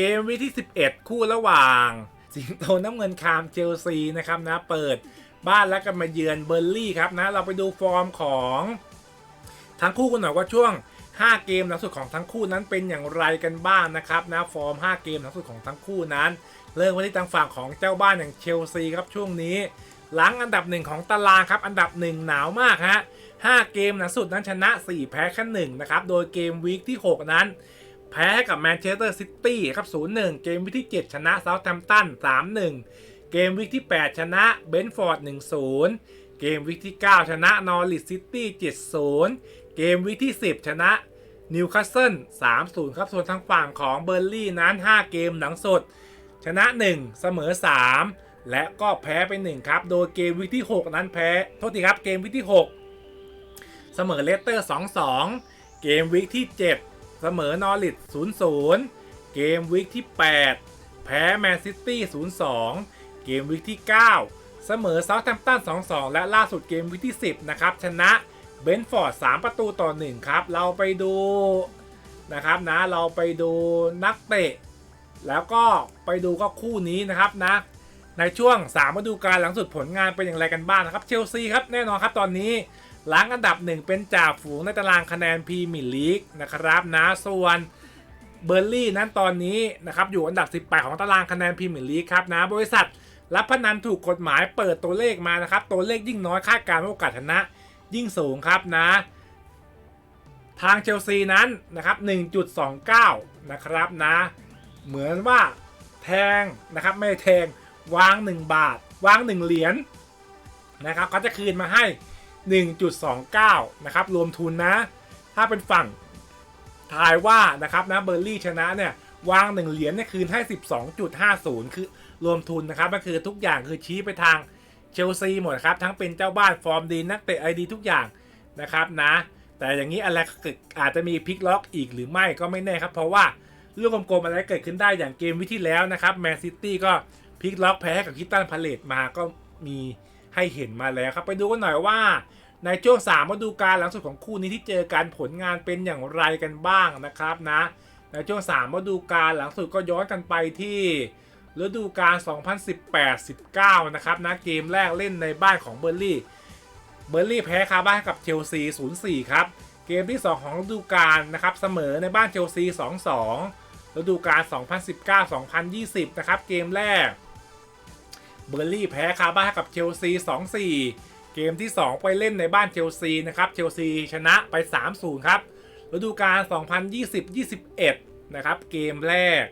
เกมวิที่ 11 คู่ระหว่าง สิงโตน้ำเงินคามเชลซีนะครับนะเปิดบ้านแล้วก็มาเยือนเบอร์ลี่ครับนะเราไปดูฟอร์มของทั้งคู่กันหน่อยว่าช่วง 5 เกมหลังสุดของทั้งคู่นั้นเป็นอย่างไรกันบ้างนะครับนะฟอร์ม 5 เกมหลังสุดของทั้งคู่นั้น เริ่มกันที่ทางฝั่งของเจ้าบ้านอย่างเชลซีครับช่วงนี้ หลังอันดับหนึ่งของตารางครับอันดับหนึ่งหนาวมากฮะ5เกมหลังสุดนั้นชนะ 4 แพ้แค่หนึ่งนะครับโดยเกมวีคที่ 6 นั้น แพ้ให้กับแมนเชสเตอร์ซิตี้ครับ 0-1 เกมวิกที่ 7 ชนะเซาท์แฮมป์ตัน 3-1 เกมวิกที่ 8 ชนะเบนฟอร์ด 1-0 เกมวิกที่ 9 ชนะนอริสซิตี้ 7-0 เกมวิกที่ 10 ชนะนิวคาสเซิล 3-0 ครับ ส่วนทางฝั่งของเบอร์ลี่นั้น 5 เกมหลังสุด ชนะ 1 เสมอ 3 และก็แพ้ไป 1 ครับ โดยเกมวิกที่ 6 นั้นแพ้ โทษทีครับ เกมวิกที่ 6 เสมอเลสเตอร์ 2-2 เกมวิกที่ 7 เสมอนอริท0-0 เกมวิกที่ 8 แพ้แมนซิตี้ 0-2 เกมวิกที่ 9 เสมอเซาท์แฮมป์ตัน 2-2 และล่าสุดเกมวิกที่ 10 นะครับ ชนะเบนฟอร์ด 3 ประตูต่อ 1 ครับ เราไปดูนะครับนะ เราไปดูนักเตะ แล้วก็ไปดูก็คู่นี้นะครับนะ ในช่วง3ฤดูกาลหลังสุดผลงานเป็นอย่างไรกันบ้างนะครับ เชลซีครับแน่นอนครับตอนนี้ หลังอันดับหนึ่งเป็นจ่าฝูงในตารางคะแนนพรีเมียร์ลีกนะครับนะส่วนเบอร์ลี่นั้นตอนนี้นะครับอยู่อันดับ 18 ของตารางคะแนนพรีเมียร์ลีกครับนะบริษัทรับพนันถูกกฎหมายเปิดตัวเลขมานะครับ ตัวเลขยิ่งน้อยคาดการณ์โอกาสชนะยิ่งสูงครับนะ ทางเชลซีนั้นนะครับ 1.29 นะครับนะ เหมือนว่าแทงนะครับไม่แทงวาง 1 บาท วาง 1 เหรียญนะครับเขาจะคืนมาให้ 1.29 นะครับ รวมทุนนะ ถ้าเป็นฝั่งทายว่านะครับนะเบอร์ลี่ชนะเนี่ยวาง1เหรียญเนี่ยคืนให้ 12.50 คือรวมทุนนะครับก็คือทุกอย่างคือชี้ไปทางเชลซีหมดครับ ทั้งเป็นเจ้าบ้านฟอร์มดีนักเตะไอดีทุกอย่างนะครับนะ แต่อย่างนี้อะไรเก็อาจจะมีพลิกล็อกอีกหรือไม่ก็ไม่แน่ครับ เพราะว่าลูกกลมๆอะไรเกิดขึ้นได้อย่างเกมวิที่แล้วนะครับแมนซิตี้ก็พลิกล็อกแพ้กับคิตตันพาเลตมาก็มีให้เห็นมาแล้วครับ ไปดูกันหน่อยว่า ในช่วง3ฤดูกาลหลังสุดของคู่นี้ที่เจอกันผลงานเป็นอย่างไรกันบ้างนะครับนะในช่วง3ฤดูกาลหลังสุดก็ย้อนกันไปที่ฤดูกาล 2018-19 นะครับนะเกมแรกเล่นในบ้านของเบอร์ลี่เบอร์ลี่แพ้คาบ้านให้กับเชลซี0-4 ครับ เกมที่ 2 ของฤดูกาลนะครับเสมอในบ้านเชลซี 2-2 ฤดูกาล 2019-2020 นะครับเกมแรกเบอร์ลี่แพ้คาบ้านให้กับเชลซี 2-4 เกมที่ 2 ไปเล่นในบ้านเชลซีนะครับเชลซีชนะไป 3-0 ครับฤดูกาล2020-21 นะครับ เกมแรก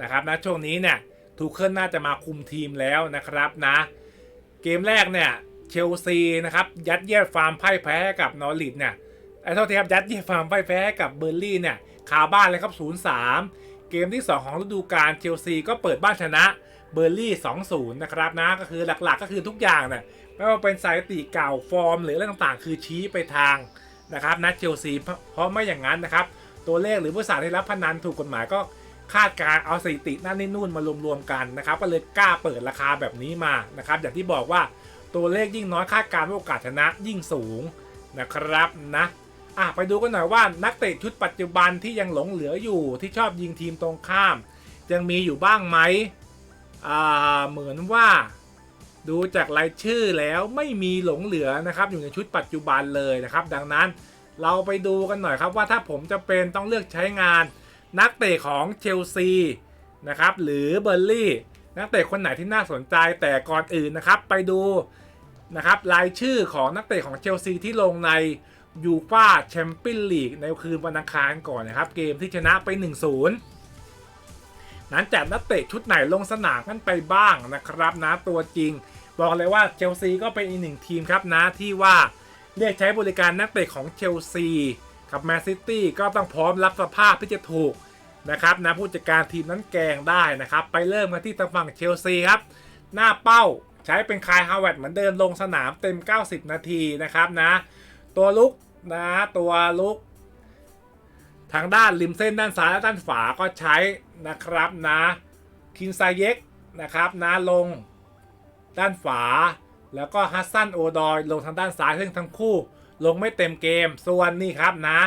นะครับนะช่วงนี้เนี่ยทูเคิลน่าจะมาคุมทีมแล้วนะครับนะ เกมแรกเนี่ยเชลซีนะครับยัดเยียดฟาร์มพ่ายแพ้กับนอริทเนี่ยไอ้เท่าที่ครับยัดเยียดฟาร์มพ่ายแพ้กับเบอร์ลี่เนี่ยคาบ้านเลยครับ 0-3 เกมที่ 2 ของฤดูกาลเชลซีก็เปิดบ้านชนะ เบอร์ลี่2-0 นะครับนะก็คือหลักๆก็คือทุกอย่างเนี่ยไม่ว่าเป็นสถิติเก่าฟอร์ม หรืออะไรต่างๆ คือชี้ไปทางนะครับนะเชลซีเพราะไม่อย่างนั้นนะครับ ตัวเลขหรือบริษัทที่รับพนันถูกกฎหมายก็คาดการเอาสถิตินั่นนี่นู่นมารวมๆกันนะครับ ก็เลยกล้าเปิดราคาแบบนี้มานะครับ อย่างที่บอกว่าตัวเลขยิ่งน้อยคาดการณ์โอกาสชนะยิ่งสูงนะครับนะอะไปดูกันหน่อยว่านักเตะชุดปัจจุบันที่ยังหลงเหลืออยู่ที่ชอบยิงทีมตรงข้าม ยังมีอยู่บ้างไหม เหมือนว่าดูจากรายชื่อแล้วไม่มีหลงเหลือนะครับ อยู่ในชุดปัจจุบันเลยนะครับ ดังนั้นเราไปดูกันหน่อยครับว่าถ้าผมจะเป็นต้องเลือกใช้งานนักเตะของเชลซีนะครับหรือเบอร์ลี่นักเตะคนไหนที่น่าสนใจแต่ก่อนอื่นนะครับไปดูนะครับรายชื่อของนักเตะของเชลซีที่ลงในยูฟ่าแชมเปี้ยนลีกในคืนวันอังคารก่อนนะครับ เกมที่ชนะไป 1-0 นั้นจัดนักเตะชุดไหนลงสนามกันไปบ้างนะครับนะตัวจริง บอกเลยว่าเชลซีก็เป็นอีกหนึ่งทีมครับนะที่ว่าเรียกใช้บริการนักเตะของเชลซีกับแมนซิตี้ก็ต้องพร้อมรับสภาพที่จะถูกนะครับนะผู้จัดการทีมนั้นแกงได้นะครับ ไปเริ่มกันที่ทางฝั่งเชลซีครับ หน้าเป้าใช้เป็นคายฮาวเวิร์ดเหมือนเดิมลงสนามเต็ม 90 นาทีนะครับนะ ตัวลุกนะตัวลุก ทางด้านริมเส้นด้านซ้ายและด้านขวาก็ใช้นะครับนะคินไซเยกนะครับนะลงด้านขวาแล้วก็ฮัสซันโอดอยลงทางด้านซ้ายซึ่งทั้งคู่ลงไม่เต็มเกมส่วนนี่ครับนะ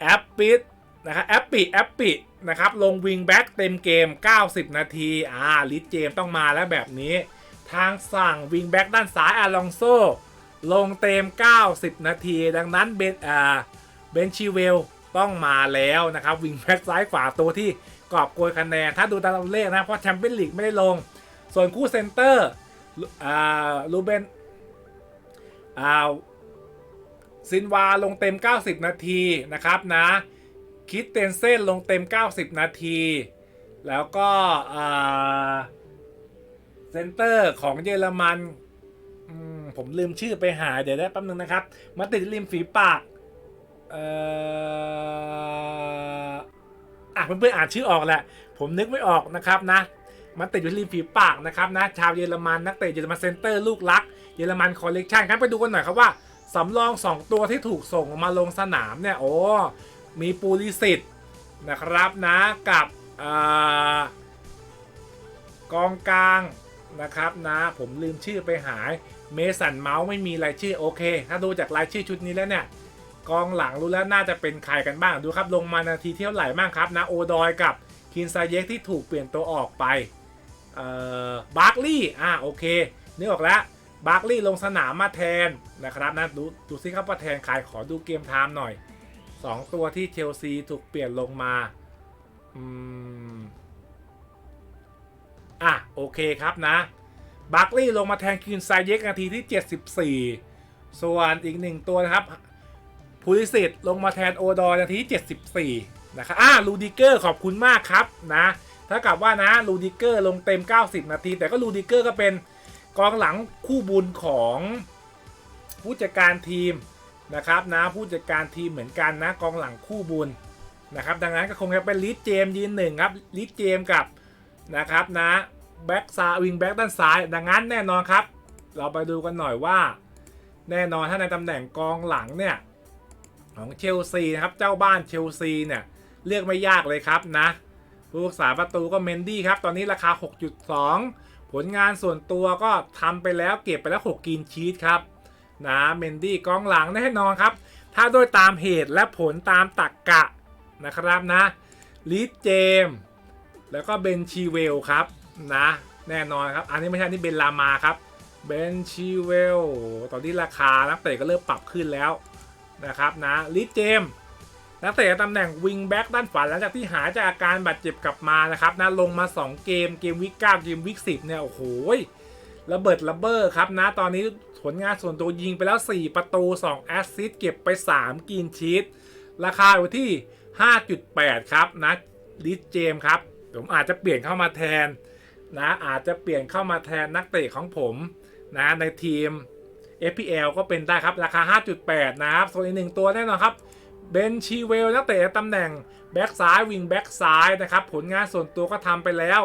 แอปปิดนะครับแอปปิแอปปินะครับลงวิงแบ็กเต็มเกม 90 นาทีอ่าลิสเจมต้องมาแล้วแบบนี้ ทางสั่งวิงแบ็กด้านซ้ายอาลองโซลงเต็ม 90 นาที ดังนั้นเบนอ่าเบนชิเวล ต้องมาแล้วนะครับวิงแบ็กซ้ายขวาตัวที่กอบโกยคะแนนถ้าดูตามเลขนะเพราะแชมเปี้ยนลีกไม่ได้ลง ส่วนคู่เซนเตอร์อ่าลูเบนอ่าซินวาลงเต็ม 90 นาทีนะครับนะคิดเตนเซ่นลงเต็ม 90 นาที แล้วก็เซนเตอร์ของเยอรมันมผมลืมชื่อไปหาเดี๋ยวได้แป๊บนึงนะครับ มาติดริมฝีปาก เอ่ออะเพื่อนๆอ่านชื่อออกแหละ ผมนึกไม่ออกนะครับนะ มันติดอยู่ที่ริมฝีปากนะครับนะ ชาวเยอรมันนักเตะเยอรมันเซนเตอร์ลูกรัก เยอรมันคอลเลกชันครับไปดูกันหน่อยครับว่าสำรอง 2 ตัวที่ถูกส่งมาลงสนามเนี่ยโอ้มีปูริสิตนะครับนะกับอากองกลางนะครับนะผมลืมชื่อไปหายเมสันเมาส์ไม่มีรายชื่อโอเค ถ้าดูจากรายชื่อชุดนี้แล้วเนี่ย กองหลังรู้แล้วน่าจะเป็นใครกันบ้างดูครับลงมานาทีเที่ยวไหร่บ้างครับนะโอดอยกับคินซาเยกที่ถูกเปลี่ยนตัวออกไปเอ่อบาร์กลี่อ่าโอเคนึกออกแล้วบาร์กลีย์ลงสนามมาแทนนะครับนะดูดูซิครับว่าแทนใครขอดูเกมไทม์หน่อย 2 ตัวที่เชลซีถูกเปลี่ยนลงมาอืมอะโอเคครับนะบาร์กลีย์ลงมาแทนคินไซเยกนาทีที่ 74 ส่วนอีกหนึ่งตัวนะครับ พูลิสิตลงมาแทนโอดอยนาทีที่74 นะครับอะลูดิเกอร์ขอบคุณมากครับนะถ้ากับว่านะลูดิเกอร์ลงเต็ม 90 นาที แต่ก็ลูดิเกอร์ก็เป็นกองหลังคู่บุญของผู้จัดการทีมนะครับนะผู้จัดการทีมเหมือนกันนะกองหลังคู่บุญนะครับดังนั้นก็คงจะเป็นลิสเจมยืนหนึ่งครับลิสเจมกับนะครับนะแบ็กซ้ายวิงแบ็กด้านซ้าย ดังนั้นแน่นอนครับ เราไปดูกันหน่อยว่า แน่นอนถ้าในตำแหน่งกองหลังเนี่ย ของเชลซีนะครับ เจ้าบ้านเชลซีเนี่ย เลือกไม่ยากเลยครับนะผู้รักษาประตูก็เมนดี้ครับ ตอนนี้ราคา 6.2 ผลงานส่วนตัวก็ทำไปแล้วเก็บไปแล้ว 6กินชีสครับนะเมนดี้กองหลังแน่นอนครับ ถ้าโดยตามเหตุและผลตามตักกะนะครับนะลิสเจม แล้วก็เบนชีเวลครับนะแน่นอนครับ อันนี้ไม่ใช่นี่เบนลามาครับเบนชีเวลตอนนี้ราคานักเตะก็เริ่มปรับขึ้นแล้ว นะครับนะลิเจมนักเตะตำแหน่งวิงแบ็กด้านขวาหลังจากที่หายจากอาการบาดเจ็บกลับมานะครับนะลงมา 2 เกมเกมวิกเก้าเกมวิกสิบเนี่ยโอ้โหระเบิดระเบ้อครับนะตอนนี้ผลงานส่วนตัวยิงไปแล้ว 4 ประตู 2 แอสซิสต์เก็บไป 3กินชีตราคาอยู่ที่ 5.8 ครับนะลิสเจมครับ ผมอาจจะเปลี่ยนเข้ามาแทนนะอาจจะเปลี่ยนเข้ามาแทนนักเตะของผมนะในทีม FPL ก็เป็นได้ครับ ราคา 5.8 นะครับส่วนอีกหนึ่งตัวแน่นอนครับเบนชีเวลนักเตะตำแหน่งแบ็กซ้ายวิงแบ็กซ้ายนะครับ ผลงานส่วนตัวก็ทำไปแล้ว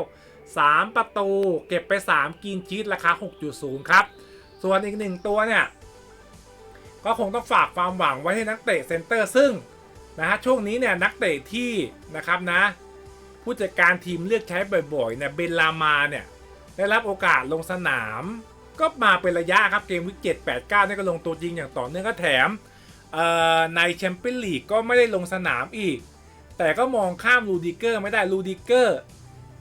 3 ประตูเก็บไป 3กินชีตราคา 6.0 ครับ ส่วนอีกหนึ่งตัวเนี่ย ก็คงต้องฝากความหวังไว้ให้นักเตะเซนเตอร์ซึ่งนะฮะช่วงนี้เนี่ยนักเตะที่นะครับนะ ผู้จัดการทีมเลือกใช้บ่อยๆเนี่ยเบนลามาเนี่ยได้รับโอกาสลงสนาม ก็มาเป็นระยะครับเกมวิกเจ็ดแปดเก้านี่ก็ลงตัวจริงอย่างต่อเนื่องก็แถมในแชมเปี้ยนลีกก็ไม่ได้ลงสนามอีก แต่ก็มองข้ามลูดิเกอร์ไม่ได้ลูดิเกอร์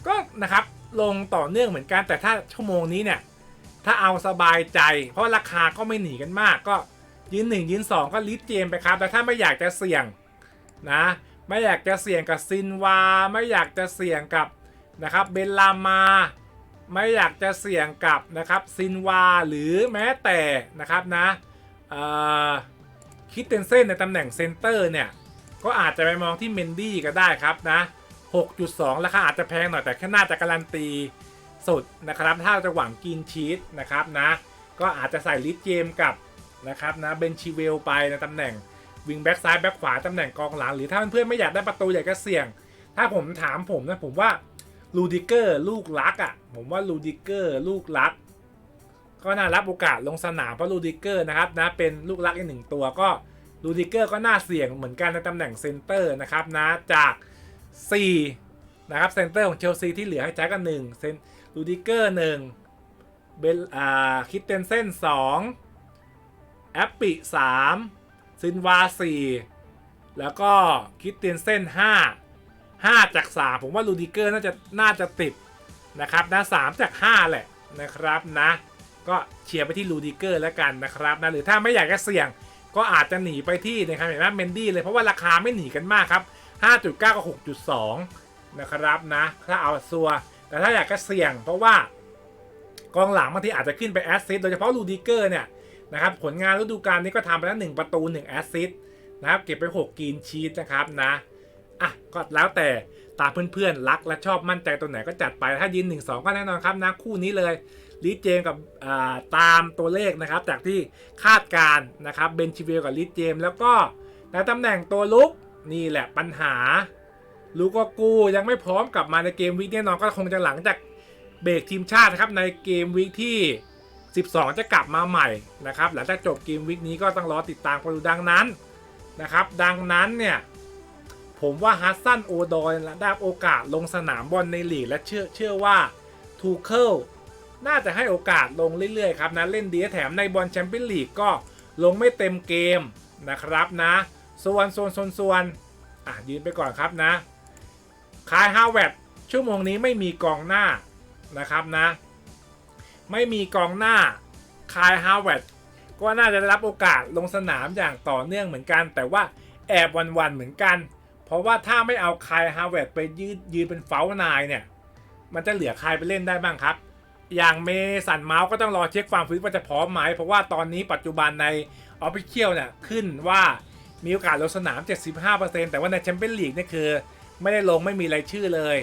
ก็นะครับลงต่อเนื่องเหมือนกันแต่ถ้าชั่วโมงนี้เนี่ยถ้าเอาสบายใจ เพราะราคาก็ไม่หนีกันมากก็ยืนหนึ่งยืนสองก็ลิสเจมไปครับแต่ถ้าไม่อยากจะเสี่ยงนะไม่อยากจะเสี่ยงกับซินวา ไม่อยากจะเสี่ยงกับนะครับเบลลามา ไม่อยากจะเสี่ยงกับนะครับซินวาหรือแม้แต่นะครับนะคิดเตนเซนในตำแหน่งเซนเตอร์เนี่ย ก็อาจจะไปมองที่เมนดี้ก็ได้ครับนะ 6.2 ราคาอาจจะแพงหน่อยแต่แค่น่าจะการันตีสุดนะครับ ถ้าจะหวังกินชีสนะครับนะ ก็อาจจะใส่ลิสเจมกับนะครับนะเบนชิเวลไปในตำแหน่งวิงแบ็กซ้ายแบ็กขวาตำแหน่งกองหลังหรือถ้าเพื่อนๆไม่อยากได้ประตูอยากจะเสี่ยง ถ้าผมถามผมนะผมว่า ลูดิเกอร์ลูกรักอะ่ะผมว่าลูดิเกอร์ลูกรัก ก็น่ารับโอกาสลงสนามเพราะลูดิเกอร์นะครับนะเป็นลูกรักอีกหนึ่งตัวก็ลูดิเกอร์ก็น่าเสี่ยงเหมือนกันในตำแหน่งเซนเตอร์นะครับนะจาก4นะครับเซนเตอร์ของเชลซีที่เหลือให้ใช้กัน1เซนลูดิเกอร์1เบลอ่าคิดเตนเซน2แอปปิ3ซินวา4แล้วก็คิดเตียนเส้น 5 5 จาก 3 ผมว่าลูดิเกอร์น่าจะน่าจะติดนะครับนะ3จาก5แหละนะครับนะ ก็เชียร์ไปที่ลูดิเกอร์แล้วกันนะครับนะหรือถ้าไม่อยากจะเสี่ยงก็อาจจะหนีไปที่นะครับเห็นไหมเมนดี้เลยเพราะว่าราคาไม่หนีกันมากครับ 5.9 กับ 6.2 นะครับนะถ้าเอาซัว แต่ถ้าอยากจะเสี่ยง เพราะว่ากองหลังบางทีอาจจะขึ้นไปแอสซิสต์โดยเฉพาะลูดิเกอร์เนี่ยนะครับผลงานฤดูกาลนี้ก็ทำไปแล้ว 1 ประตู 1 แอสซิสต์นะครับเก็บไป 6กรีนชีตนะครับนะ อะก็แล้วแต่ตาเพื่อนๆรักและชอบมั่นใจตัวไหนก็จัดไปถ้ายิน1 2 ก็แน่นอนครับนะคู่นี้เลยลิเจมกับาตามตัวเลขนะครับ จากที่คาดการนะครับเบนชิเวลกับลิเจม แล้วก็ในตำแหน่งตัวลุกนี่แหละปัญหา ลูกกูยังไม่พร้อมกลับมาในเกมวีคแน่นอนก็คงจะหลังจากเบรกทีมชาตินะครับในเกมวีคที่ 12 จะกลับมาใหม่นะครับหลังจากจบเกมวีคนี้ก็ต้องรอติดตามกันดูดังนั้นนะครับ ดังนั้นเนี่ย ผมว่าฮัสซันโอดอยได้โอกาสลงสนามบอลในลีกและเชื่อเชื่อว่าทูเคิลน่าจะให้โอกาสลงเรื่อยๆครับนะเล่นดีแถมในบอลแชมเปี้ยนลีกก็ลงไม่เต็มเกมนะครับนะ ส่วนส่วนส่วนส่วนอะยืนไปก่อนครับนะคายฮาวเวดชั่วโมงนี้ไม่มีกองหน้านะครับนะ ไม่มีกองหน้าคายฮาวเวดก็น่าจะได้รับโอกาสลงสนามอย่างต่อเนื่องเหมือนกัน แต่ว่าแอบวันๆเหมือนกัน เพราะว่าถ้าไม่เอาคายฮาวเวดไปยืนยืนเป็นเฝ้านายเนี่ย มันจะเหลือใครไปเล่นได้บ้างครับ อย่างเมสันเมาส์ก็ต้องรอเช็คความฟิตว่าจะพร้อมไหม เพราะว่าตอนนี้ปัจจุบันในออฟฟิเชียลเนี่ยขึ้นว่ามีโอกาสลงสนาม 75%แต่ว่าในแชมเปี้ยนลีกนี่คือ ไม่ได้ลงไม่มีรายชื่อเลย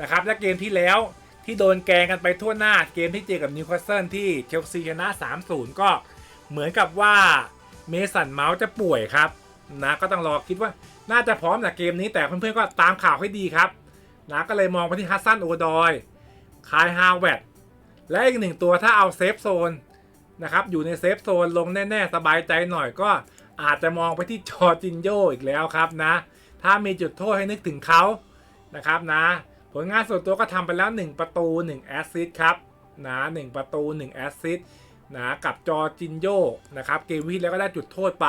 นะครับ และเกมที่แล้วที่โดนแกงกันไปทั่วหน้าเกมที่เจอกับนิวคาสเซิลที่เชลซีชนะ 3-0 ก็เหมือนกับว่าเมสันเมาส์จะป่วยครับนะก็ต้องรอคิดว่า น่าจะพร้อมจากเกมนี้แต่เพื่อนๆก็ตามข่าวให้ดีครับนะก็เลยมองไปที่ฮัสซันโอดอยคายฮาวเวดและอีกหนึ่งตัวถ้าเอาเซฟโซนนะครับอยู่ในเซฟโซนลงแน่ๆ สบายใจหน่อยก็อาจจะมองไปที่จอจินโยอีกแล้วครับนะ ถ้ามีจุดโทษให้นึกถึงเขานะครับนะ ผลงานส่วนตัวก็ทำไปแล้ว 1 ประตู 1 แอสซิสครับนะ1ประตู 1 แอสซิสนะกับจอจินโยนะครับเกมวิ่แล้วก็ได้จุดโทษไป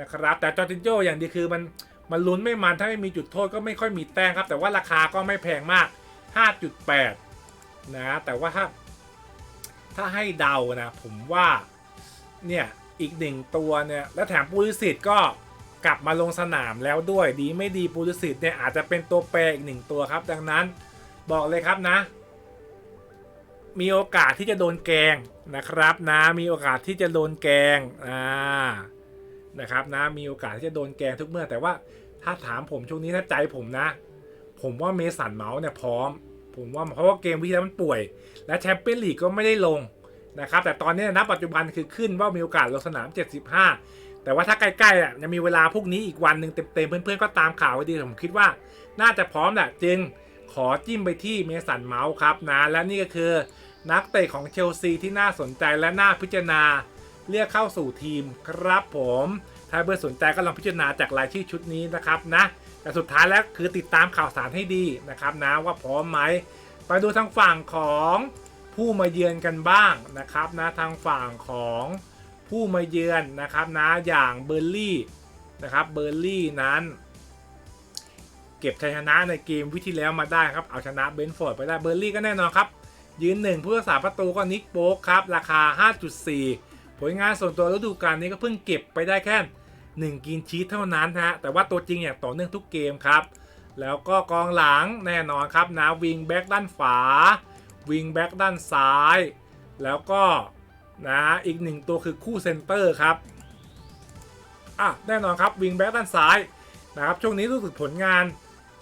นะครับ แต่จอร์จินโยอย่างดีคือมันมันลุ้นไม่มันถ้าไม่มีจุดโทษก็ไม่ค่อยมีแต้มครับ แต่ว่าราคาก็ไม่แพงมาก 5.8 นะ แต่ว่าถ้าถ้าให้เดานะ ผมว่าเนี่ยอีกหนึ่งตัวเนี่ยและแถมปูริสิตก็กลับมาลงสนามแล้วด้วยดีไม่ดีปูริสิตเนี่ยอาจจะเป็นตัวแปรอีกหนึ่งตัวครับ ดังนั้นบอกเลยครับนะ มีโอกาสที่จะโดนแกงนะครับนะ มีโอกาสที่จะโดนแกงอ่า นะครับนะมีโอกาสที่จะโดนแกงทุกเมื่อ แต่ว่าถ้าถามผมช่วงนี้ถ้าใจผมนะ ผมว่าเมสันเมาส์เนี่ยพร้อม ผมว่าเพราะว่าเกมวิแล้วมันป่วย และแชมเปี้ยนลีกก็ไม่ได้ลงนะครับแต่ตอนนี้ณปัจจุบันคือขึ้นว่ามีโอกาสลงสนาม 75 แต่ว่าถ้าใกล้ๆอะยังมีเวลาพรุ่งนี้อีกวันหนึ่งเต็มๆเพื่อนๆก็ตามข่าวไว้ดีผมคิดว่า น่าจะพร้อมแหละจึงขอจิ้มไปที่เมสันเมาส์ครับนะและนี่ก็คือนักเตะของเชลซีที่น่าสนใจและน่าพิจารณา เรียกเข้าสู่ทีมครับผมถ้าเพื่อนสนใจก็ลองพิจารณาจากรายชื่อชุดนี้นะครับนะแต่สุดท้ายแล้วคือติดตามข่าวสารให้ดีนะครับนะว่าพร้อมไหมไปดูทางฝั่งของผู้มาเยือนกันบ้างนะครับนะทางฝั่งของผู้มาเยือนนะครับนะอย่างเบอร์ลี่นะครับเบอร์ลี่นั้น เก็บชัยชนะในเกมวิที่แล้วมาได้ครับเอาชนะเบนฟอร์ดไปได้เบอร์ลี่ก็แน่นอนครับ ยืนหนึ่งผู้รักษาประตูก็นิกโป๊กครับราคา 5.4 ผลงานส่วนตัวฤดูกาลนี้ก็เพิ่งเก็บไปได้แค่1กินชีสเท่านั้นฮะแต่ว่าตัวจริงอย่างต่อเนื่องทุกเกมครับ แล้วก็กองหลังแน่นอนครับนะวิงแบ็กด้านฝาวิงแบ็กด้านซ้าย แล้วก็นะอีกหนึ่งตัวคือคู่เซนเตอร์ครับอะแน่นอนครับวิงแบ็กด้านซ้ายนะครับช่วงนี้รู้สึกผลงาน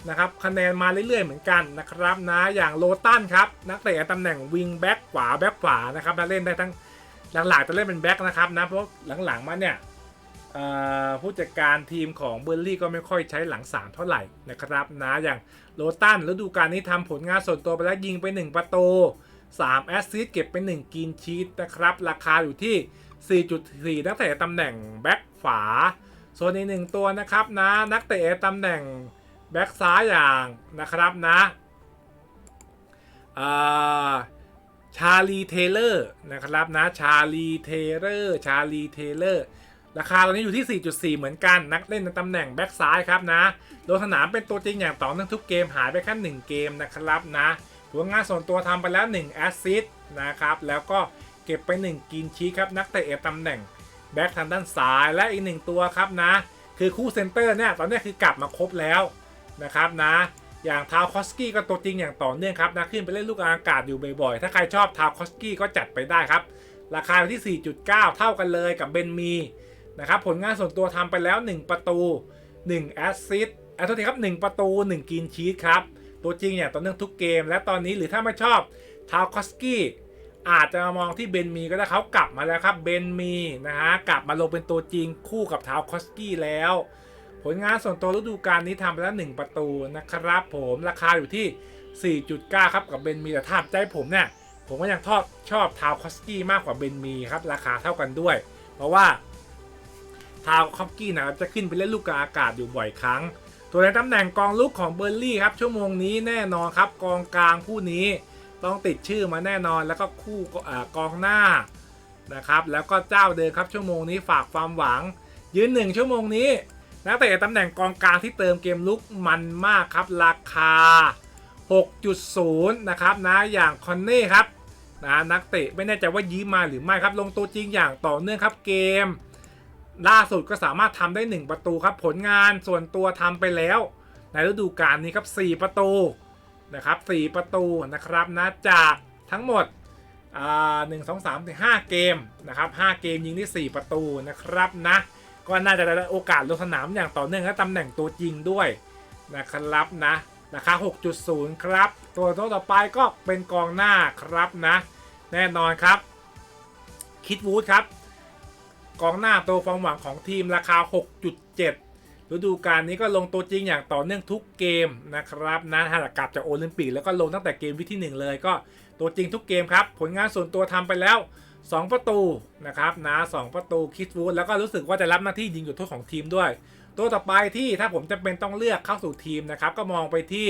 นะครับคะแนนมาเรื่อยๆเหมือนกันนะครับนะอย่างโลตันครับนักเตะตำแหน่งวิงแบ็กขวาแบ็กขวานะครับนะเล่นได้ทั้ง หลักๆจะเล่นเป็นแบ็กนะครับนะเพราะหลังๆมาเนี่ยผู้จัดการทีมของเบอร์ลี่ก็ไม่ค่อยใช้หลังสามเท่าไหร่นะครับนะอย่างโลตันฤดูกาลนี้ทำผลงานส่วนตัวไปแล้วยิงไป 1 ประตู3แอสซิสต์เก็บไป 1กินชีตนะครับ ราคาอยู่ที่ 4.4 นักเตะตำแหน่งแบ็กขวา ส่วนอีกหนึ่งตัวนะครับนะนักเตะตำแหน่งแบ็กซ้ายอย่างนะครับนะ ชาลีเทเลอร์นะครับนะชาลีเทเลอร์ชาลีเทเลอร์ราคาตอนนี้อยู่ที่ 4.4 เหมือนกันนักเล่นในตำแหน่งแบ็กซ้ายครับนะโดยสนามเป็นตัวจริงอย่างต่อเนื่องทุกเกมหายไปแค่1เกมนะครับนะผลงานส่วนตัวทำไปแล้ว1แอสซิสต์นะครับแล้วก็เก็บไป 1กินชีครับนักเตะตำแหน่งแบ็กทางด้านซ้ายและอีก 1 ตัวครับนะ คือคู่เซนเตอร์เนี่ยตอนนี้คือกลับมาครบแล้วนะครับนะ อย่างทาวคอสกี้ก็ตัวจริงอย่างต่อเนื่องครับนะขึ้นไปเล่นลูกอากาศอยู่บ่อยๆ ถ้าใครชอบทาวคอสกี้ก็จัดไปได้ครับ ราคาอยู่ที่ 4.9 เท่ากันเลยกับเบนมีนะครับผลงานส่วนตัวทำไปแล้ว 1 ประตู 1 แอสซิสต์อะโทษทีครับ 1 ประตู 1กินชีสครับ ตัวจริงอย่างต่อเนื่องทุกเกม และตอนนี้หรือถ้าไม่ชอบทาวคอสกี้อาจจะมามองที่เบนมีก็ได้เขากลับมาแล้วครับเบนมีนะฮะกลับมาลงเป็นตัวจริงคู่กับทาวคอสกี้แล้ว ผลงานส่วนตัวฤดูกาลนี้ทำไปแล้ว 1 ประตูนะครับผมราคาอยู่ที่ 4.9 ครับกับเบนมีแต่ถ้าใจผมเนี่ยผมก็ยังชอบชอบทาวคอสกี้มากกว่าเบนมีครับราคาเท่ากันด้วย เพราะว่าทาวคอสกี้นะจะขึ้นไปเล่นลูกกาอากาศอยู่บ่อยครั้ง ตัวในตำแหน่งกองลูกของเบอร์ลี่ครับชั่วโมงนี้แน่นอนครับกองกลางผู้นี้ต้องติดชื่อมาแน่นอนแล้วก็คู่กองหน้านะครับแล้วก็เจ้าเดิมครับชั่วโมงนี้ฝากความหวัง ยืนหนึ่งชั่วโมงนี้ นักเตะตำแหน่งกองกลางที่เติมเกมลุกมันมากครับ ราคา 6.0 นะครับนะอย่างคอนเน่ครับนะนักเตะไม่แน่ใจว่ายืมมาหรือไม่ครับ ลงตัวจริงอย่างต่อเนื่องครับเกม ล่าสุดก็สามารถทำได้ 1 ประตูครับ ผลงานส่วนตัวทำไปแล้ว ในฤดูกาลนี้ครับ 4 ประตูนะครับ4ประตูนะครับนะจากทั้งหมดอ่าหนึ่งสองสามถึงห้าเกมนะครับห้าเกมยิงได้ 4 ประตูนะครับนะ ก็น่าจะได้โอกาสลงสนามอย่างต่อเนื่องและตำแหน่งตัวจริงด้วยนะครับนะราคา 6.0 ครับ ตัวตัวต่อไปก็เป็นกองหน้าครับนะ แน่นอนครับ คิดวูดครับ กองหน้าตัวความหวังของทีมราคา 6.7 ฤดูกาลนี้ก็ลงตัวจริงอย่างต่อเนื่องทุกเกมนะครับนะถ้ากลับจากโอลิมปิกแล้วก็ลงตั้งแต่เกมวิที่ 1 เลยก็ตัวจริงทุกเกมครับ ผลงานส่วนตัวทำไปแล้ว 2 ประตูนะครับนะ2ประตูคิดวูดแล้วก็รู้สึกว่าจะรับหน้าที่ยิงจุดโทษของทีมด้วย ตัวต่อไปที่ถ้าผมจะเป็นต้องเลือกเข้าสู่ทีมนะครับ ก็มองไปที่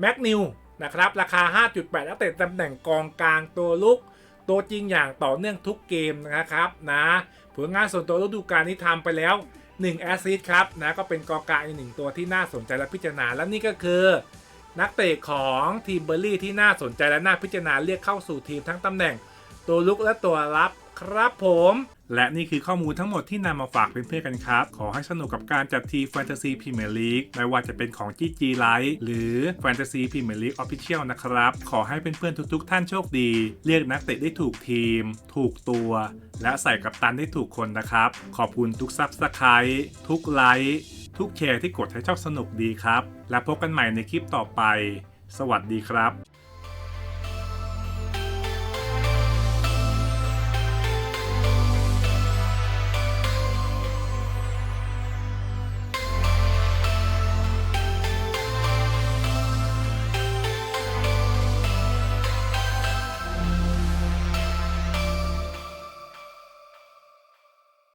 แม็กนิวนะครับราคา 5.8แล้วเตะตำแหน่งกองกลางตัวลุก ตัวจริงอย่างต่อเนื่องทุกเกมนะครับนะผลงานส่วนตัวฤดูกาลนี้ทำไปแล้ว1แอสซิสครับนะก็เป็นกองกลางอีกหนึ่งตัวที่น่าสนใจและพิจารณาและนี่ก็คือ นักเตะของทีมเบอร์ลี่ที่น่าสนใจและน่าพิจารณาเรียกเข้าสู่ทีมทั้งตำแหน่ง ตัวลุกและตัวรับครับผม และนี่คือข้อมูลทั้งหมดที่นำมาฝากเพื่อนๆกันครับ ขอให้สนุกกับการจัดทีแฟนตาซีพรีเมียร์ลีกไม่ว่าจะเป็นของ GG Live หรือแฟนตาซีพรีเมียร์ลีกออฟฟิเชียลนะครับ ขอให้เพื่อนๆทุกๆท่านโชคดี เรียกนักเตะได้ถูกทีม ถูกตัว และใส่กับตันได้ถูกคนนะครับ ขอบคุณทุกซับสไครต์ทุกไลค์ทุกแชร์ที่กดให้ชอบสนุกดีครับ และพบกันใหม่ในคลิปต่อไป สวัสดีครับ